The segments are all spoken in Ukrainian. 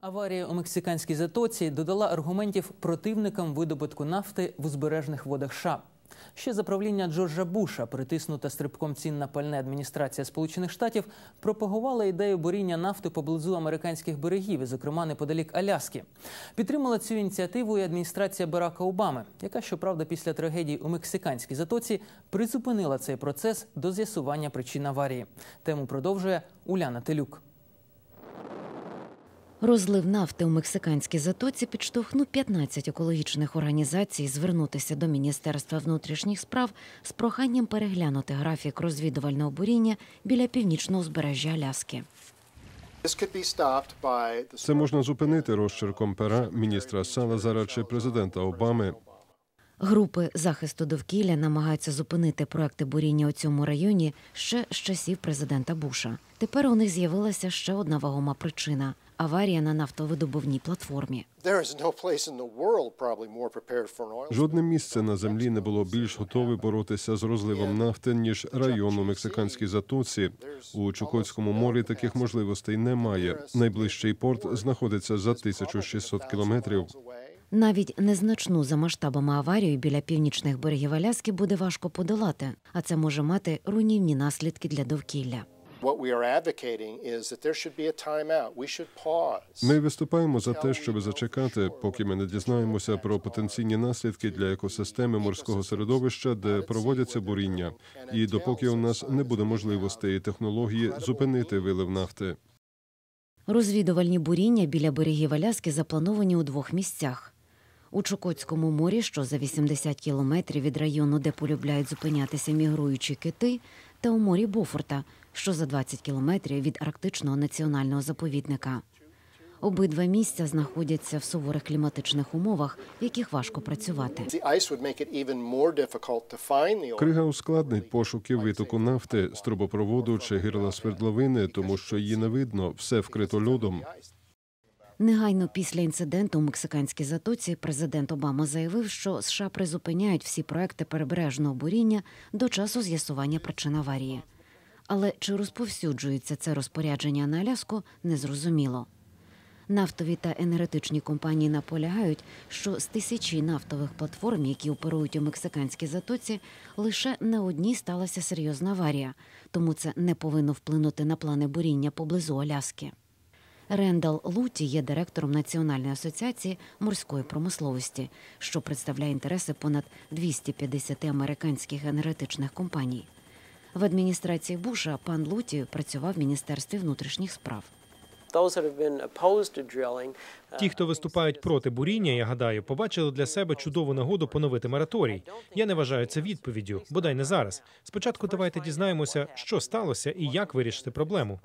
Аварія у мексиканській затоці додала аргументів противникам видобутку нафти в узбережних водах США. Ще за правління Джорджа Буша, притиснута стрибком цін на пальне адміністрація Сполучених Штатів, пропагувала ідею буріння нафти поблизу американських берегів, і, зокрема неподалік Аляски. Підтримала цю ініціативу і адміністрація Барака Обами, яка, щоправда, після трагедії у мексиканській затоці призупинила цей процес до з'ясування причин аварії. Тему продовжує Уляна Телюк. Розлив нафти у мексиканській затоці підштовхнув 15 екологічних організацій звернутися до Міністерства внутрішніх справ з проханням переглянути графік розвідувального буріння біля північного узбережжя Аляски. Це можна зупинити розчерком пера міністра Салазара чи президента Обами. Групи захисту довкілля намагаються зупинити проекти буріння у цьому районі ще з часів президента Буша. Тепер у них з'явилася ще одна вагома причина аварія на нафтовидобувній платформі. Жодне місце на землі не було більш готове боротися з розливом нафти ніж район у мексиканській затоці. У Чукотському морі таких можливостей немає. Найближчий порт знаходиться за 1600 кілометрів. Навіть незначну за масштабами аварію біля північних берегів Аляски буде важко подолати, а це може мати руйнівні наслідки для довкілля. Ми виступаємо за те, щоб зачекати, поки ми не дізнаємося про потенційні наслідки для екосистеми морського середовища, де проводяться буріння, і допоки у нас не буде можливостей і технології зупинити вилив нафти. Розвідувальні буріння біля берегів Аляски заплановані у двох місцях. У Чукотському морі, що за 80 кілометрів від району, де полюбляють зупинятися мігруючі кити, та у морі Бофорта, що за 20 кілометрів від Арктичного національного заповідника. Обидва місця знаходяться в суворих кліматичних умовах, в яких важко працювати. Крига ускладнить пошуки витоку нафти з трубопроводу чи гирла свердловини, тому що її не видно, все вкрито льодом. Негайно після інциденту у мексиканській затоці президент Обама заявив, що США призупиняють всі проекти перебережного буріння до часу з'ясування причин аварії. Але чи розповсюджується це розпорядження на Аляску, незрозуміло. Нафтові та енергетичні компанії наполягають, що з тисячі нафтових платформ, які оперують у мексиканській затоці, лише на одній сталася серйозна аварія, тому це не повинно вплинути на плани буріння поблизу Аляски. Рендал Луті є директором Національної асоціації морської промисловості, що представляє інтереси понад 250 американських енергетичних компаній. В адміністрації Буша пан Луті працював в міністерстві внутрішніх справ. Ті, хто виступають проти буріння, я гадаю, побачили для себе чудову нагоду поновити мораторій. Я не вважаю це відповіддю, бодай не зараз. Спочатку давайте дізнаємося, що сталося і як вирішити проблему.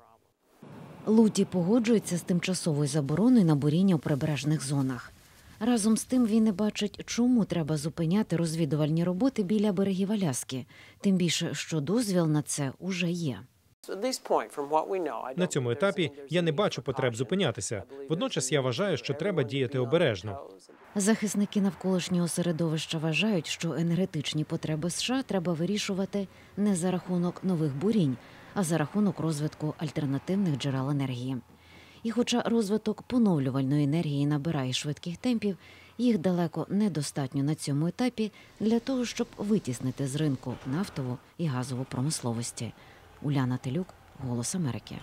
Луті погоджується з тимчасовою забороною на буріння у прибережних зонах. Разом з тим він не бачить, чому треба зупиняти розвідувальні роботи біля берегів Аляски, тим більше, що дозвіл на це уже є. На цьому етапі я не бачу потреб зупинятися. Водночас я вважаю, що треба діяти обережно. Захисники навколишнього середовища вважають, що енергетичні потреби США треба вирішувати не за рахунок нових бурінь, а за рахунок розвитку альтернативних джерел енергії. І, хоча розвиток поновлювальної енергії набирає швидких темпів, їх далеко недостатньо на цьому етапі для того, щоб витіснити з ринку нафтову і газову промисловості. Уляна Телюк, Голос Америки.